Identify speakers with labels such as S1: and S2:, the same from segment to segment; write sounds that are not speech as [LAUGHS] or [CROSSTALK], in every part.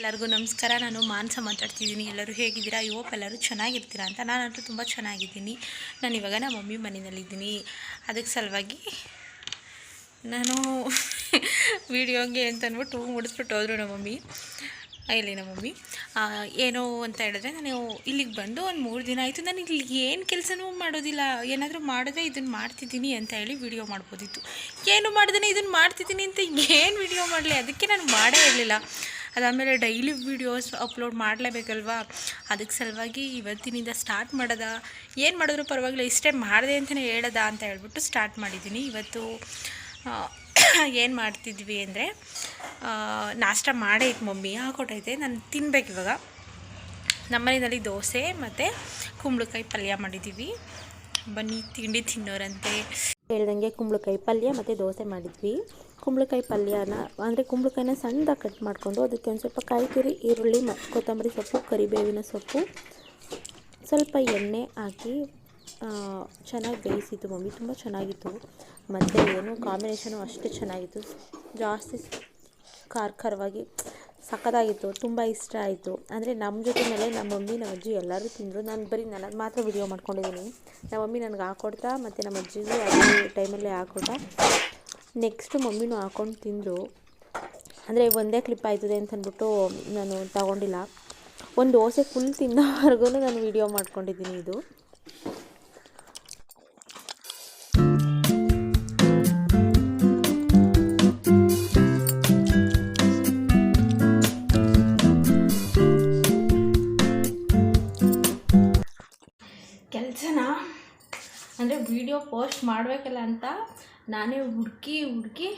S1: ಎಲ್ಲರಿಗೂ ನಮಸ್ಕಾರ. ನಾನು ಮಾನಸ ಮಾತಾಡ್ತಿದ್ದೀನಿ. ಎಲ್ಲರೂ ಹೇಗಿದ್ದೀರಾ? ಐ ಹೋಪ್ ಎಲ್ಲರೂ ಚೆನ್ನಾಗಿರ್ತೀರಾ ಅಂತ. ನಾನಂತೂ ತುಂಬ ಚೆನ್ನಾಗಿದ್ದೀನಿ. ನಾನು ಇವಾಗ ನಮ್ಮ ಮಮ್ಮಿ ಮನೆಯಲ್ಲಿದ್ದೀನಿ. ಅದಕ್ಕೆ ಸಲುವಾಗಿ ನಾನು [LAUGHS] ವೀಡಿಯೋಗೆ ಅಂತ ಅಂದ್ಬಿಟ್ಟು ಮುಡಿಸ್ಬಿಟ್ಟು ಹೋದರು ನಮ್ಮ ಮಮ್ಮಿ. ಇಲ್ಲಿ ನಮ್ಮ ಮಮ್ಮಿ. ಏನು ಅಂತ ಹೇಳಿದ್ರೆ ನಾನು ಇಲ್ಲಿಗೆ ಬಂದು ಒಂದು ಮೂರು ದಿನ ಆಯಿತು. ನಾನು ಇಲ್ಲಿ ಏನು ಕೆಲಸನೂ ಮಾಡೋದಿಲ್ಲ. ಏನಾದರೂ ಮಾಡಿದ್ರೆ ಇದನ್ನು ಮಾಡ್ತಿದ್ದೀನಿ ಅಂತ ಹೇಳಿ ವಿಡಿಯೋ ಮಾಡ್ಬೋದಿತ್ತು. ಏನು ಮಾಡಿದ್ರೆ ಇದನ್ನು ಮಾಡ್ತಿದ್ದೀನಿ ಅಂತ ಏನು ವಿಡಿಯೋ ಮಾಡಲಿ? ಅದಕ್ಕೆ ನಾನು ಮಾಡೇ ಇರಲಿಲ್ಲ. ಅದಾದಮೇಲೆ ಡೈಲಿ ವೀಡಿಯೋಸ್ ಅಪ್ಲೋಡ್ ಮಾಡಲೇಬೇಕಲ್ವಾ? ಅದಕ್ಕೆ ಸಲುವಾಗಿ ಇವತ್ತಿನಿಂದ ಸ್ಟಾರ್ಟ್ ಮಾಡೋದ. ಏನು ಮಾಡಿದ್ರು ಪರವಾಗಿಲ್ಲ, ಇಷ್ಟೇ ಮಾಡಿದೆ ಅಂತಲೇ ಹೇಳದ ಅಂತ ಹೇಳ್ಬಿಟ್ಟು ಸ್ಟಾರ್ಟ್ ಮಾಡಿದ್ದೀನಿ ಇವತ್ತು ಏನು ಮಾಡ್ತಿದ್ವಿ ಅಂದರೆ ನಾಷ್ಟ ಮಾಡೇ ಇತ್ತು ಮಮ್ಮಿ. ಹಾಕೊಟ್ಟೈತೆ ನಾನು ತಿನ್ಬೇಕು ಇವಾಗ. ನಮ್ಮನೆಯಲ್ಲಿ ದೋಸೆ ಮತ್ತು ಕುಂಬಳಕಾಯಿ ಪಲ್ಯ ಮಾಡಿದ್ದೀವಿ ಬನ್ನಿ, ತಿಂಡಿ ತಿನ್ನೋರಂತೆ. ಹೇಳ್ದಂಗೆ ಕುಂಬಳಕಾಯಿ ಪಲ್ಯ ಮತ್ತು ದೋಸೆ ಮಾಡಿದ್ವಿ. ಕುಂಬಳಕಾಯಿ ಪಲ್ಯನ, ಅಂದರೆ ಕುಂಬಳಕಾಯಿನ ಸಣ್ಣದಾಗಿ ಕಟ್ ಮಾಡಿಕೊಂಡು ಅದಕ್ಕೆ ಒಂದು ಸ್ವಲ್ಪ ಕಾಯಿ ತುರಿ ಈರುಳ್ಳಿ ಮತ್ತು ಕೊತ್ತಂಬರಿ ಸೊಪ್ಪು, ಕರಿಬೇವಿನ ಸೊಪ್ಪು, ಸ್ವಲ್ಪ ಎಣ್ಣೆ ಹಾಕಿ ಚೆನ್ನಾಗಿ ಬೇಯಿಸಿತ್ತು ಮಮ್ಮಿ. ತುಂಬ ಚೆನ್ನಾಗಿತ್ತು. ಮತ್ತು ಏನು ಕಾಂಬಿನೇಷನು ಅಷ್ಟೇ ಚೆನ್ನಾಗಿತ್ತು. ಜಾಸ್ತಿ ಖಾರ ಖಾರವಾಗಿ ಸಖತ್ತಾಗಿತ್ತು ತುಂಬ ಇಷ್ಟ ಆಯಿತು. ಅಂದರೆ ನಮ್ಮ ಜೊತೆ ಮೇಲೆ ನಮ್ಮ ಮಮ್ಮಿ ನಮ್ಮ ಅಜ್ಜಿ ಎಲ್ಲರೂ ತಿಂದರು. ನಾನು ಬರೀ ನಾನು ಮಾತ್ರ ವಿಡಿಯೋ ಮಾಡ್ಕೊಂಡಿದ್ದೀನಿ ನಮ್ಮ ಮಮ್ಮಿ ನನಗೆ ಹಾಕೊಡ್ತಾ, ಮತ್ತು ನಮ್ಮ ಅಜ್ಜಿಗೂ ಅದೇ ಟೈಮಲ್ಲೇ ಹಾಕೊಟ್ಟ ನೆಕ್ಸ್ಟ್ ಮಮ್ಮಿನೂ ಹಾಕೊಂಡು ತಿಂದರು. ಅಂದರೆ ಒಂದೇ ಕ್ಲಿಪ್ ಆಯ್ತದೆ ಅಂತ ಅಂದ್ಬಿಟ್ಟು ನಾನು ತಗೊಂಡಿಲ್ಲ. ಒಂದು ದೋಸೆ ಫುಲ್ ತಿನ್ನೋವರೆಗೂ ನಾನು ವಿಡಿಯೋ ಮಾಡ್ಕೊಂಡಿದ್ದೀನಿ ಇದು. ಕೆಲಸನ? ಅಂದರೆ ವಿಡಿಯೋ ಪೋಸ್ಟ್ ಮಾಡಬೇಕಲ್ಲ ಅಂತ ನಾನೇ ಹುಡುಕಿ ಹುಡುಕಿ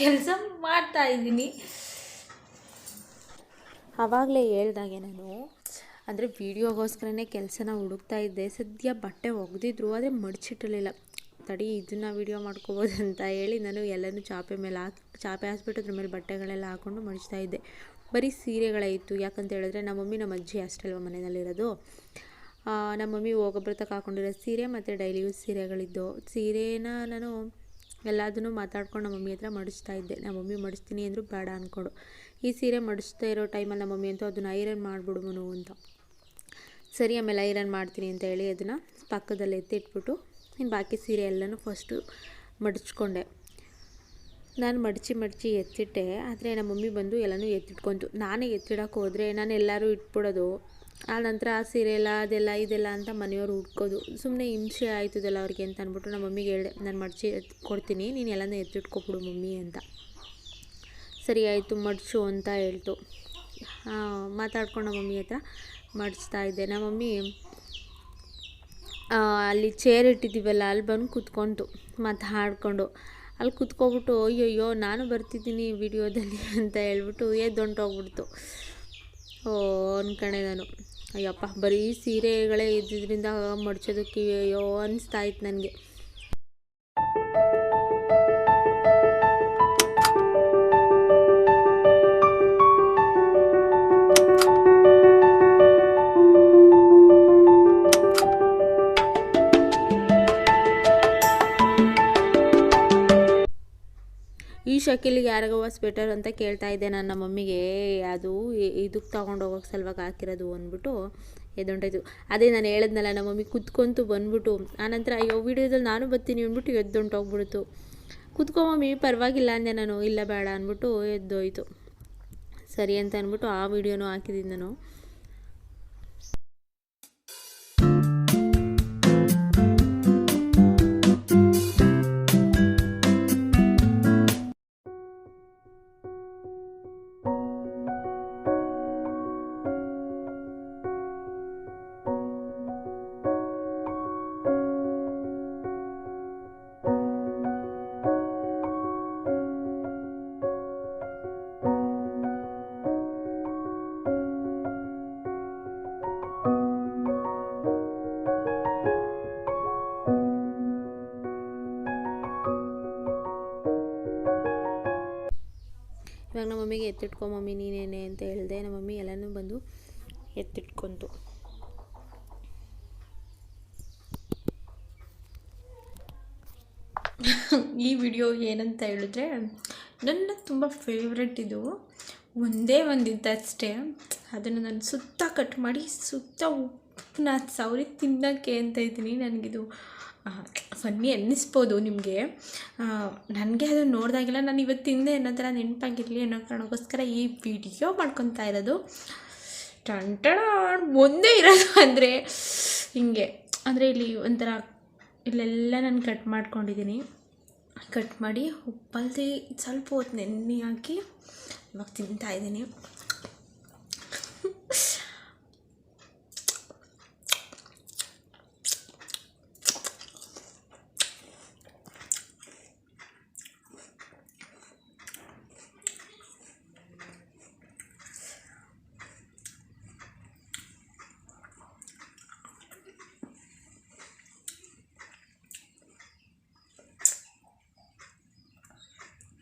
S1: ಕೆಲಸ ಮಾಡ್ತಾ ಇದ್ದೀನಿ. ಆವಾಗಲೇ ಹೇಳ್ದಾಗೆ ನಾನು, ಅಂದರೆ ವೀಡಿಯೋಗೋಸ್ಕರನೇ ಕೆಲಸನ ಹುಡುಕ್ತಾ ಇದ್ದೆ. ಸದ್ಯ ಬಟ್ಟೆ ಒಗೆದಿದ್ರು, ಆದರೆ ಮಡಚಿಟ್ಟಿರಲಿಲ್ಲ. ತಡಿ ಇದನ್ನು ವೀಡಿಯೋ ಮಾಡ್ಕೋಬೋದು ಅಂತ ಹೇಳಿ ನಾನು ಎಲ್ಲನೂ ಚಾಪೆ ಮೇಲೆ ಹಾಕಿ, ಚಾಪೆ ಹಾಸ್ಬಿಟ್ಟು ಅದ್ರ ಮೇಲೆ ಬಟ್ಟೆಗಳೆಲ್ಲ ಹಾಕ್ಕೊಂಡು ಮಡಚ್ತಾ ಇದ್ದೆ. ಬರೀ ಸೀರೆಗಳೇ ಇತ್ತು. ಯಾಕಂತ ಹೇಳಿದ್ರೆ ನಮ್ಮ ಮಮ್ಮಿ ನಮ್ಮ ಅಜ್ಜಿ ಅಷ್ಟಲ್ವ ಮನೆಯಲ್ಲಿರೋದು. ನಮ್ಮ ಮಮ್ಮಿ ಹೋಗೋಬ್ರತಕ್ಕೆ ಹಾಕೊಂಡಿರೋ ಸೀರೆ ಮತ್ತು ಡೈಲಿ ಯೂಸ್ ಸೀರೆಗಳಿದ್ದು ಸೀರೆನ ನಾನು ಎಲ್ಲದನ್ನೂ ಮಾತಾಡ್ಕೊಂಡು ನಮ್ಮ ಮಮ್ಮಿ ಹತ್ರ ಮಡಿಸ್ತಾ ಇದ್ದೆ. ನಮ್ಮ ಮಮ್ಮಿ ಮಡಿಸ್ತೀನಿ ಅಂದರೂ ಬೇಡ ಅಂದ್ಕೊಂಡು ಈ ಸೀರೆ ಮಡಿಸ್ತಾ ಇರೋ ಟೈಮಲ್ಲಿ ನಮ್ಮ ಮಮ್ಮಿ ಅಂತೂ ಅದನ್ನು ಐರನ್ ಮಾಡಿಬಿಡುವನು ಅಂತ. ಸರಿ, ಆಮೇಲೆ ಐರನ್ ಮಾಡ್ತೀನಿ ಅಂತ ಹೇಳಿ ಅದನ್ನು ಪಕ್ಕದಲ್ಲಿ ಎತ್ತಿಟ್ಬಿಟ್ಟು ಇನ್ನು ಬಾಕಿ ಸೀರೆ ಎಲ್ಲನೂ ಫಸ್ಟು ಮಡಿಸ್ಕೊಂಡೆ ನಾನು ಮಡಚಿ ಮಡಚಿ ಎತ್ತಿಟ್ಟೆ. ಆದರೆ ನಮ್ಮ ಮಮ್ಮಿ ಬಂದು ಎಲ್ಲನೂ ಎತ್ತಿಟ್ಕೊಂತು. ನಾನೇ ಎತ್ತಿಡೋಕೆ ಹೋದರೆ ನಾನು ಎಲ್ಲರೂ ಇಟ್ಬಿಡೋದು. ಆ ನಂತರ ಆ ಸೀರೆ ಎಲ್ಲ ಅದೆಲ್ಲ, ಇದೆಲ್ಲ ಅಂತ ಮನೆಯವ್ರು ಹುಡ್ಕೋದು. ಸುಮ್ಮನೆ ಹಿಂಸೆ ಆಯ್ತದಲ್ಲ ಅವ್ರಿಗೆ ಅಂತ ಅಂದ್ಬಿಟ್ಟು ನಮ್ಮ ಮಮ್ಮಿಗೆ ಹೇಳಿದೆ, ನಾನು ಮಡಚಿ ಕೊಡ್ತೀನಿ, ನೀನು ಎಲ್ಲನೂ ಎತ್ತಿಟ್ಕೊಬಿಡು ಮಮ್ಮಿ ಅಂತ. ಸರಿ ಆಯಿತು ಮಡಚು ಅಂತ ಹೇಳ್ತು. ಮಾತಾಡ್ಕೊಂಡು ನಮ್ಮ ಮಮ್ಮಿ ಹತ್ರ ಮಡಿಸ್ತಾ ಇದ್ದೆ. ನಮ್ಮ ಮಮ್ಮಿ ಅಲ್ಲಿ ಚೇರ್ ಇಟ್ಟಿದ್ದೀವಲ್ಲ, ಅಲ್ಲಿ ಬಂದು ಕೂತ್ಕೊಂತು ಮಾತಾಡ್ಕೊಂಡು ಅಲ್ಲಿ ಕೂತ್ಕೊಬಿಟ್ಟು, ಅಯ್ಯಯ್ಯೋ, ನಾನು ಬರ್ತಿದ್ದೀನಿ ವಿಡಿಯೋದಲ್ಲಿ, [LAUGHS] ಅಂತ ಹೇಳ್ಬಿಟ್ಟು ಎದ್ದೊಂಟೋಗ್ಬಿಡ್ತು ಓ, ಅನ್ಕೊಂಡೆ ನಾನು. ಅಯ್ಯಪ್ಪ ಬರೀ ಸೀರೆಗಳೇ ಇದ್ದಿದ್ದರಿಂದ ಮಡ್ಚೋದಕ್ಕೆ ಅಯ್ಯೋ ಅನಿಸ್ತಾ ಇತ್ತು ನನಗೆ. ಶಕಿಲಿಗೆ ಯಾರಿಗೋ ಸ್ವೆಟರ್ ಅಂತ ಕೇಳ್ತಾ ಇದ್ದೆ ನನ್ನ ಮಮ್ಮಿಗೆ ಅದು ಇದಕ್ಕೆ ತಗೊಂಡು ಹೋಗೋಕೆ ಸಲುವಾಗಿ ಹಾಕಿರೋದು, ಅಂದ್ಬಿಟ್ಟು ಎದ್ದೊಂಟಾಯ್ತು. ಅದೇ ನಾನು ಹೇಳಿದ್ನಲ್ಲ, ನಮ್ಮ ಮಮ್ಮಿ ಕುತ್ಕೊಂತು ಬಂದ್ಬಿಟ್ಟು ಆನಂತರ ಅಯ್ಯೋ ವಿಡಿಯೋದಲ್ಲಿ ನಾನು ಬರ್ತೀನಿ ಅಂದ್ಬಿಟ್ಟು ಎದ್ದೊಂಟೋಗ್ಬಿಡ್ತು. ಕುತ್ಕೊ ಮಮ್ಮಿ, ಪರವಾಗಿಲ್ಲ ಅಂದೆ ನಾನು, ಇಲ್ಲ ಬೇಡ ಅಂದ್ಬಿಟ್ಟು ಎದ್ದೋಯ್ತು. ಸರಿ ಅಂತ ಅಂದ್ಬಿಟ್ಟು ಆ ವಿಡಿಯೋನೂ ಹಾಕಿದ್ದೀನಿ ನಾನು. ಇವಾಗ ನಮ್ಮ ಮಮ್ಮಿಗೆ ಎತ್ತಿಟ್ಕೊ ಮಮ್ಮಿ, ನೀನೇನೆ ಅಂತ ಹೇಳಿದೆ. ನಮ್ಮ ಮಮ್ಮಿ ಎಲ್ಲನೂ ಬಂದು ಎತ್ತಿಟ್ಕೊಂತು. ಈ ವಿಡಿಯೋ ಏನಂತ ಹೇಳಿದ್ರೆ, ನನ್ನ ತುಂಬ ಫೇವ್ರೆಟ್ ಇದು. ಒಂದೇ ಒಂದಿದ್ದಷ್ಟೇ ಅದನ್ನು ನಾನು ಸುತ್ತ ಕಟ್ ಮಾಡಿ, ಸುತ್ತ ಉಪ್ಪನ್ನ ಸವರಿ ತಿನ್ನೋಕ್ಕೆ ಅಂತ ಇದ್ದೀನಿ. ನನಗಿದು ಫನ್ನಿ ಅನ್ನಿಸ್ಬೋದು ನಿಮಗೆ? ನನಗೆ ಅದು ನೋಡಿದಾಗೆಲ್ಲ ನಾನು ಇವತ್ತು ತಿಂದೆ ಥರ ನೆನಪಾಗಿರಲಿ ಅನ್ನೋ ಕಾರಣಕ್ಕೋಸ್ಕರ ಈ ವಿಡಿಯೋ ಮಾಡ್ಕೊತಾ ಇರೋದು. ಟಂಟಣ ಒಂದೇ ಇರೋದು [LAUGHS] ಅಂದರೆ ಹಿಂಗೆ. ಅಂದರೆ ಇಲ್ಲಿ ಒಂಥರ ಇಲ್ಲೆಲ್ಲ ನಾನು ಕಟ್ ಮಾಡ್ಕೊಂಡಿದ್ದೀನಿ ಕಟ್ ಮಾಡಿ, ಉಪ್ಪಲ್ಲಿ ಸ್ವಲ್ಪ ಹೊತ್ತು ನೆನ್ನೆ ಹಾಕಿ ಇವಾಗ ತಿಂತಾ ಇದ್ದೀನಿ.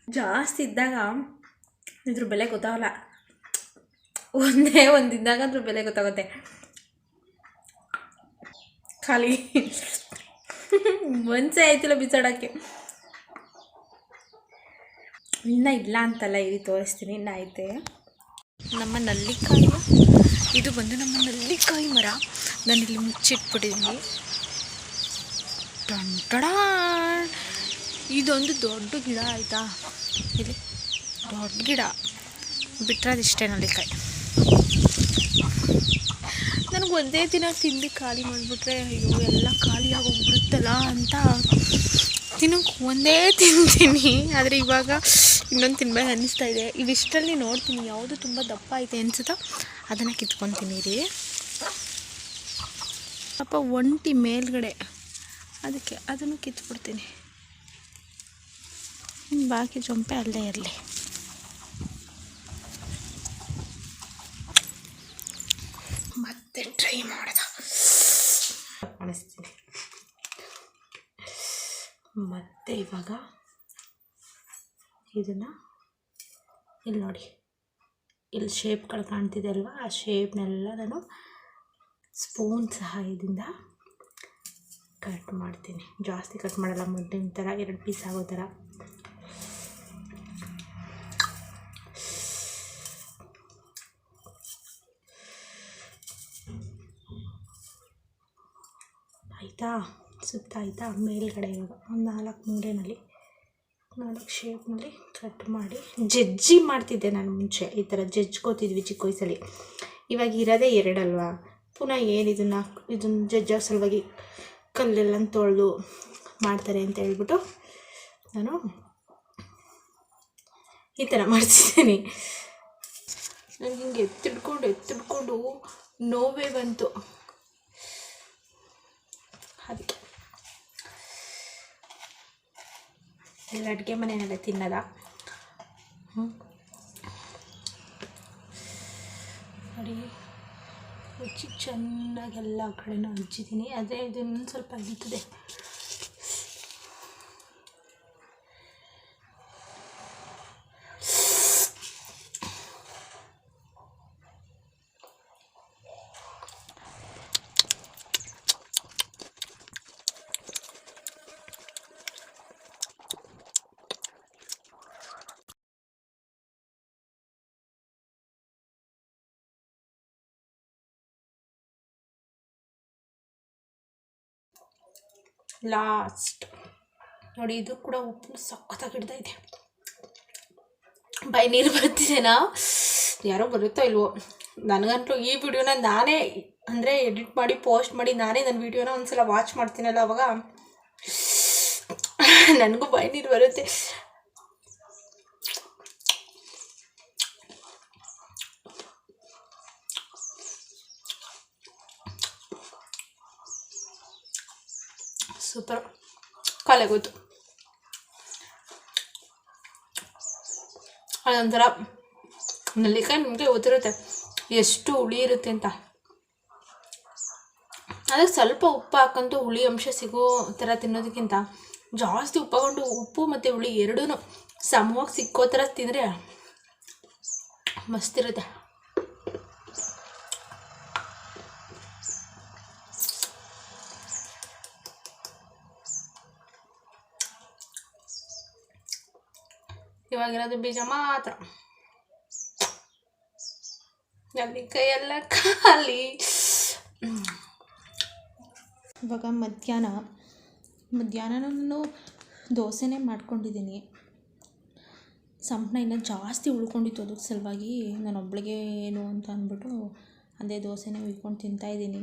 S1: ಜಾಸ್ತಿ ಇದ್ದಾಗ ಇದ್ರ ಬೆಲೆ ಗೊತ್ತಾಗಲ್ಲ. ಒಂದೇ ಒಂದು ಅದ್ರ ಬೆಲೆ ಗೊತ್ತಾಗುತ್ತೆ. ಖಾಲಿ. ಮುಂಚೆ ಆಯ್ತಿಲ್ಲ ಬಿಸಾಡೋಕ್ಕೆ ಇನ್ನ ಇಲ್ಲ ಅಂತಲ್ಲ ಇಲ್ಲಿ ತೋರಿಸ್ತೀನಿ, ಇನ್ನ ಐತೆ. ನಮ್ಮ ನಲ್ಲಿಕಾಯಿ, ಇದು ಬಂದು ನಮ್ಮ ನಲ್ಲಿಕಾಯಿ ಮರ. ನಾನಿಲ್ಲಿ ಮುಚ್ಚಿಟ್ಬಿಟ್ಟಿದ್ದೀನಿ. ಟಂಟಡಾ ಇದೊಂದು ದೊಡ್ಡ ಗಿಡ ಆಯಿತಾ? ಇಲ್ಲಿ ದೊಡ್ಡ ಗಿಡ. ಬಿಟ್ಟರೆ ಅದಿಷ್ಟೇ ನಲ್ಲಿಕಾಯಿ. ನನಗೆ ಒಂದೇ ದಿನ ತಿಂದು ಖಾಲಿ ಮಾಡಿಬಿಟ್ರೆ ಅಯ್ಯೋ, ಎಲ್ಲ ಖಾಲಿ ಆಗೋಗ್ಬಿಡುತ್ತಲ್ಲ ಅಂತ. ತಿನ್ನೋಕೆ ಒಂದೇ ತಿಂತೀನಿ. ಆದರೆ ಇವಾಗ ಇನ್ನೊಂದು ತಿನ್ಬೇಕು ಅನ್ನಿಸ್ತಾ ಇದೆ. ಇವಿಷ್ಟರಲ್ಲಿ ನೋಡ್ತೀನಿ. ಯಾವುದು ತುಂಬ ದಪ್ಪ ಐತೆ ಅನ್ಸುತ್ತೋ ಅದನ್ನು ಕಿತ್ಕೊತೀನಿ ರೀ ಪಾಪ ಒಂಟಿ ಮೇಲ್ಗಡೆ. ಅದಕ್ಕೆ ಅದನ್ನು ಕಿತ್ಬಿಡ್ತೀನಿ. ಬಾಕಿ ಜೊಂಪೆ ಅಲ್ಲೇ ಇರಲಿ. ಮತ್ತೆ ಟ್ರೈ ಮಾಡಿದ? ಅನಿಸ್ತೀನಿ. ಮತ್ತೆ ಇವಾಗ ಇದನ್ನು ಇಲ್ಲಿ ನೋಡಿ. ಇಲ್ಲಿ ಶೇಪ್ಗಳು ಕಾಣ್ತಿದೆ ಅಲ್ವಾ? ಆ ಶೇಪ್ನೆಲ್ಲ ನಾನು ಸ್ಪೂನ್ ಸಹಾಯದಿಂದ ಕಟ್ ಮಾಡ್ತೀನಿ. ಜಾಸ್ತಿ ಕಟ್ ಮಾಡಲ್ಲ ಮುದ್ದಿನ ಥರ ಎರಡು ಪೀಸ್ ಆಗೋ ಥರ. ಆಯಿತಾ ಸುತ್ತ ಆಯಿತಾ ಮೇಲ್ಗಡೆ ಇವಾಗ ಒಂದು ನಾಲ್ಕು ಮೂಲೆಯಲ್ಲಿ ನಾಲ್ಕು ಶೇಪ್ನಲ್ಲಿ ಕಟ್ ಮಾಡಿ ಜಜ್ಜಿ ಮಾಡ್ತಿದ್ದೆ ನಾನು ಮುಂಚೆ. ಈ ಥರ ಜಜ್ಕೋತಿದ್ವಿ ಚಿಕ್ಕ ವಯಸ್ಸಲ್ಲಿ. ಇವಾಗ ಇರೋದೇ ಎರಡಲ್ವಾ? ಪುನಃ ಏನು ಇದನ್ನು ಇದನ್ನ ಜಜ್ಜೋ ಸಲುವಾಗಿ ಕಲ್ಲೆಲ್ಲ ತೊಳೆದು ಮಾಡ್ತಾರೆ ಅಂತ ಹೇಳ್ಬಿಟ್ಟು ನಾನು ಈ ಥರ ಮಾಡ್ತಿದ್ದೀನಿ. ನನಗೆ ಹಿಂಗೆ ಎತ್ತಿಡ್ಕೊಂಡು ಎತ್ತಿಡ್ಕೊಂಡು ನೋವೇ ಬಂತು ಅದಕ್ಕೆ ಎಲ್ಲ ಅಡುಗೆ ಮನೆಯಲ್ಲೇ ತಿನ್ನದ. ನೋಡಿ ಹುಚ್ಚಿ ಚೆನ್ನಾಗಿ ಎಲ್ಲ ಕಡೆನೂ ಹಂಚಿದ್ದೀನಿ. ಅದೇ ಇನ್ನೊಂದು ಸ್ವಲ್ಪ ಅಗಿತದೆ ಲಾಸ್ಟ್. ನೋಡಿ, ಇದು ಕೂಡ ಉಪ್ಪು ಸಖತ್ತಾಗಿ ಹಿಡ್ದೈತೆ ಬೈ ನೀರು ಬರ್ತಿದೆನಾ? ಯಾರೋ ಬರುತ್ತೋ ಇಲ್ವೋ? ನನಗಂತೂ ಈ ವಿಡಿಯೋನ ನಾನೇ ಅಂದರೆ ಎಡಿಟ್ ಮಾಡಿ, ಪೋಸ್ಟ್ ಮಾಡಿ, ನಾನೇ ನನ್ನ ವಿಡಿಯೋನ ಒಂದ್ಸಲ ವಾಚ್ ಮಾಡ್ತೀನಲ್ಲ ಅವಾಗ. ನನಗೂ ಬೈ ನೀರು ಬರುತ್ತೆ. ಸೂಪರ್ ಕಾಲಾಗೋಯ್ತು ಅದೊಂಥರ ನೆಲ್ಲಿಕಾಯಿ ನಿಮಗೆ ಗೊತ್ತಿರುತ್ತೆ ಎಷ್ಟು ಹುಳಿ ಇರುತ್ತೆ ಅಂತ ಅದಕ್ಕೆ ಸ್ವಲ್ಪ ಉಪ್ಪು ಹಾಕೊಂಡು ಹುಳಿ ಅಂಶ ಸಿಗೋ ಥರ ತಿನ್ನೋದಕ್ಕಿಂತ ಜಾಸ್ತಿ ಉಪ್ಪಾಕೊಂಡು ಉಪ್ಪು ಮತ್ತು ಹುಳಿ ಎರಡೂ ಸಮವಾಗಿ ಸಿಕ್ಕೋ ಥರ ತಿಂದರೆ ಮಸ್ತಿರುತ್ತೆ ಇವಾಗಿರೋದು ಬೀಜ ಮಾತ್ರ. ಅಲ್ಲಿ ಕೈಯೆಲ್ಲ ಖಾಲಿ. ಇವಾಗ ಮಧ್ಯಾಹ್ನ ಮಧ್ಯಾಹ್ನ ನಾನು ದೋಸೆನೇ ಮಾಡ್ಕೊಂಡಿದ್ದೀನಿ. ಸಂಪಣ ಇನ್ನೂ ಜಾಸ್ತಿ ಉಳ್ಕೊಂಡಿತ್ತು ಅದಕ್ಕೆ ಸಲುವಾಗಿ ನಾನು ಒಬ್ಳಿಗೆ ಏನು ಅಂತ ಅಂದ್ಬಿಟ್ಟು ಅದೇ ದೋಸೆನೇ ಉಯ್ಕೊಂಡು ತಿಂತಾಯಿದ್ದೀನಿ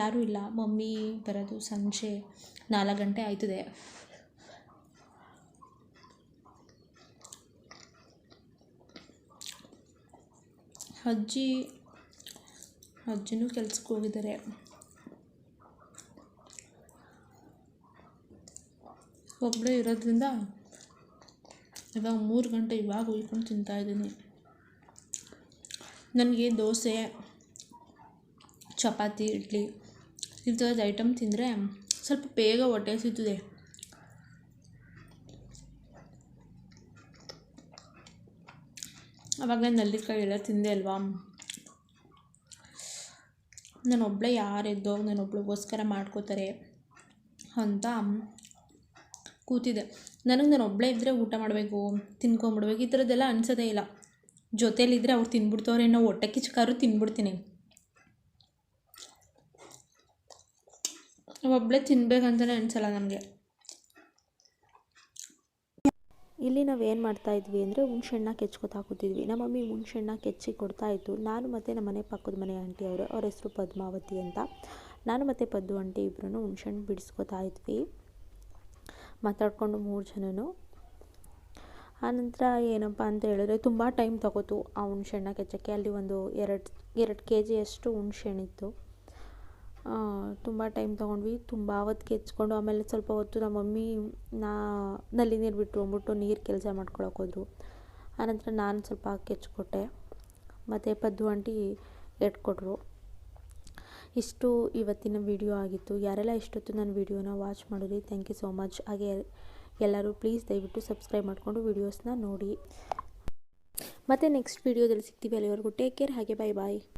S1: ಯಾರೂ ಇಲ್ಲ, ಮಮ್ಮಿ ಬರೋದು ಸಂಜೆ ನಾಲ್ಕು ಗಂಟೆ ಆಯ್ತದೆ. ಅಜ್ಜಿ, ಅಜ್ಜಿನೂ ಕೆಲ್ಸಕ್ಕೆ ಹೋಗಿದ್ದಾರೆ. ಒಬ್ಬಳೇ ಇರೋದ್ರಿಂದ ಇವಾಗ ಮೂರು ಗಂಟೆ ಇವಾಗ ಉಯ್ಕೊಂಡು ತಿಂತಾಯಿದ್ದೀನಿ ನನಗೆ ದೋಸೆ, ಚಪಾತಿ, ಇಡ್ಲಿ ಈ ಥರದ ಐಟಮ್ ತಿಂದರೆ ಸ್ವಲ್ಪ ಬೇಗ ಹೊಟ್ಟೆ ಹಸಿತದೆ. ಆವಾಗ ನಲ್ಲಿಕಾಯಿ ಎಲ್ಲ ತಿಂದೆ ಅಲ್ವಾ? ನಾನು ಒಬ್ಬಳೇ ಯಾರು ಎದ್ದೋ ನಾನು ಒಬ್ಳಿಗೋಸ್ಕರ ಮಾಡ್ಕೋತಾರೆ ಅಂತ ಕೂತಿದೆ ನನಗೆ ನಾನು ಒಬ್ಬಳೇ ಇದ್ದರೆ ಊಟ ಮಾಡಬೇಕು, ತಿನ್ಕೊಂಬಿಡ್ಬೇಕು, ಈ ಥರದ್ದೆಲ್ಲ ಅನ್ಸೋದೇ ಇಲ್ಲ. ಜೊತೇಲಿದ್ದರೆ ಅವ್ರು ತಿನ್ಬಿಡ್ತವ್ರೆ ನಾವು ಹೊಟ್ಟೆ ಕಿಚ್ಕಾರು ತಿನ್ಬಿಡ್ತೀನಿ. ಒಬ್ಬಳೇ ತಿನ್ಬೇಕಂತಲೇ ಅನಿಸಲ್ಲ ನನಗೆ.
S2: ಇಲ್ಲಿ ನಾವು ಏನು ಮಾಡ್ತಾ ಇದ್ವಿ ಅಂದರೆ ಹುಣ್ಸೆಹಣ್ಣ ಕೆಚ್ಕೊತಾ ಕೂತಿದ್ವಿ. ನಮ್ಮ ಮಮ್ಮಿ ಹುಣ್ಸೆಹಣ್ಣ ಕೆಚ್ಚಿ ಕೊಡ್ತಾ ಇತ್ತು. ನಾನು ಮತ್ತು ನಮ್ಮ ಮನೆ ಪಕ್ಕದ ಮನೆ ಆಂಟಿ ಅವರು, ಅವ್ರ ಹೆಸರು ಪದ್ಮಾವತಿ ಅಂತ. ನಾನು ಮತ್ತು ಪದ್ದು ಆಂಟಿ ಇಬ್ಬರೂ ಹುಣ್ಸೆಹಣ್ಣು ಬಿಡಿಸ್ಕೊತಾ ಇದ್ವಿ. ಮಾತಾಡಿಕೊಂಡು ಮೂರು ಜನನು. ಆನಂತರ ಏನಪ್ಪ ಅಂತ ಹೇಳಿದ್ರೆ ತುಂಬ ಟೈಮ್ ತಗೋತು ಆ ಹುಣ್ಸೆಹಣ್ಣ ಕೆಚ್ಚಕ್ಕೆ. ಅಲ್ಲಿ ಒಂದು ಎರಡು ಎರಡು ಕೆ ಜಿಯಷ್ಟು ಹುಣ್ಸೆಹಣ್ಣಿತ್ತು. ತುಂಬ ಟೈಮ್ ತೊಗೊಂಡ್ವಿ. ತುಂಬ ಅವತ್ತು ಕೆಚ್ಕೊಂಡು ಆಮೇಲೆ ಸ್ವಲ್ಪ ಹೊತ್ತು ನಮ್ಮ ಮಮ್ಮಿ ನಾ, ನಲ್ಲಿ ನೀರು ಬಿಟ್ಟು ಅಂದ್ಬಿಟ್ಟು ನೀರು ಕೆಲಸ ಮಾಡ್ಕೊಳಕ್ಕೆ ಹೋದರು. ಆನಂತರ ನಾನು ಸ್ವಲ್ಪ ಕೆಚ್ಕೊಟ್ಟೆ ಮತ್ತು ಪದ್ದು ಆಂಟಿ ಎಟ್ಕೊಟ್ರು. ಇಷ್ಟು ಇವತ್ತಿನ ವಿಡಿಯೋ ಆಗಿತ್ತು. ಯಾರೆಲ್ಲ ಇಷ್ಟೊತ್ತು ನನ್ನ ವಿಡಿಯೋನ ವಾಚ್ ಮಾಡಿದ್ರಿ ಥ್ಯಾಂಕ್ ಯು ಸೋ ಮಚ್ ಹಾಗೆ ಎಲ್ಲರೂ ಪ್ಲೀಸ್ ದಯವಿಟ್ಟು ಸಬ್ಸ್ಕ್ರೈಬ್ ಮಾಡಿಕೊಂಡು ವೀಡಿಯೋಸ್ನ ನೋಡಿ. ಮತ್ತು ನೆಕ್ಸ್ಟ್ ವೀಡಿಯೋದಲ್ಲಿ ಸಿಗ್ತೀವಿ ಅಲ್ಲಿವರೆಗೂ. ಟೇಕ್ ಕೇರ್ ಹಾಗೆ ಬಾಯ್ ಬಾಯ್